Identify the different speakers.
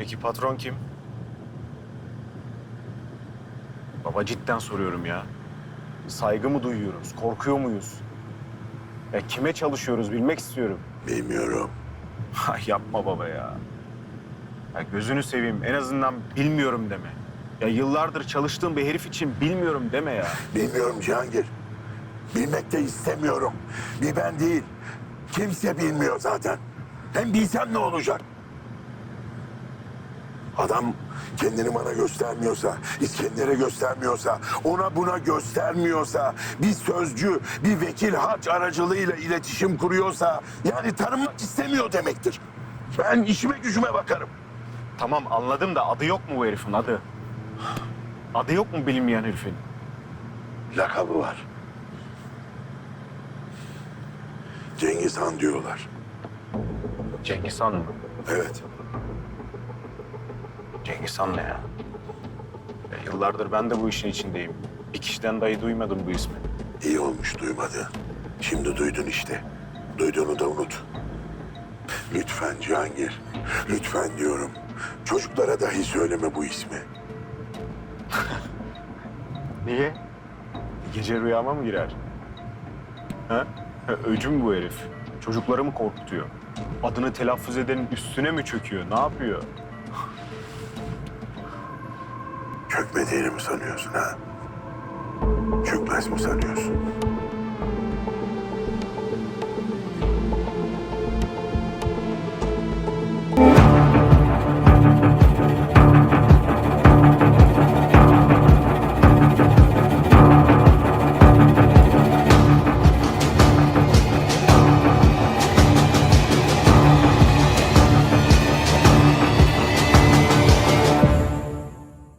Speaker 1: Peki patron kim? Baba cidden soruyorum ya. Saygı mı duyuyoruz? Korkuyor muyuz? Ya kime çalışıyoruz bilmek istiyorum.
Speaker 2: Bilmiyorum.
Speaker 1: Ay yapma baba ya. ya. Gözünü seveyim en azından bilmiyorum deme. Ya yıllardır çalıştığım bir herif için bilmiyorum deme ya.
Speaker 2: Bilmiyorum Cihangir. Bilmek de istemiyorum. Bir ben değil. Kimse bilmiyor zaten. Hem bilsem ne olacak? Adam kendini bana göstermiyorsa, İskender'e göstermiyorsa, ona buna göstermiyorsa, bir sözcü, bir vekil haç aracılığıyla iletişim kuruyorsa, yani tanınmak istemiyor demektir. Ben işime gücüme bakarım.
Speaker 1: Tamam anladım da adı yok mu bu herifin adı? Adı yok mu bilinmeyen herifin?
Speaker 2: Lakabı var. Cengiz Han diyorlar.
Speaker 1: Cengiz Han mı?
Speaker 2: Evet.
Speaker 1: Cengiz ne ya? ya? Yıllardır ben de bu işin içindeyim. Bir kişiden dahi duymadım bu ismi.
Speaker 2: İyi olmuş duymadı. Şimdi duydun işte. Duyduğunu da unut. Lütfen Cihangir. Lütfen diyorum. Çocuklara dahi söyleme bu ismi.
Speaker 1: Niye? Gece rüyama mı girer? Ha? Ha, Öcü mü bu herif? Çocukları mı korkutuyor? Adını telaffuz edenin üstüne mi çöküyor? Ne yapıyor?
Speaker 2: Çökmediğini mi sanıyorsun ha? Çökmez mi sanıyorsun?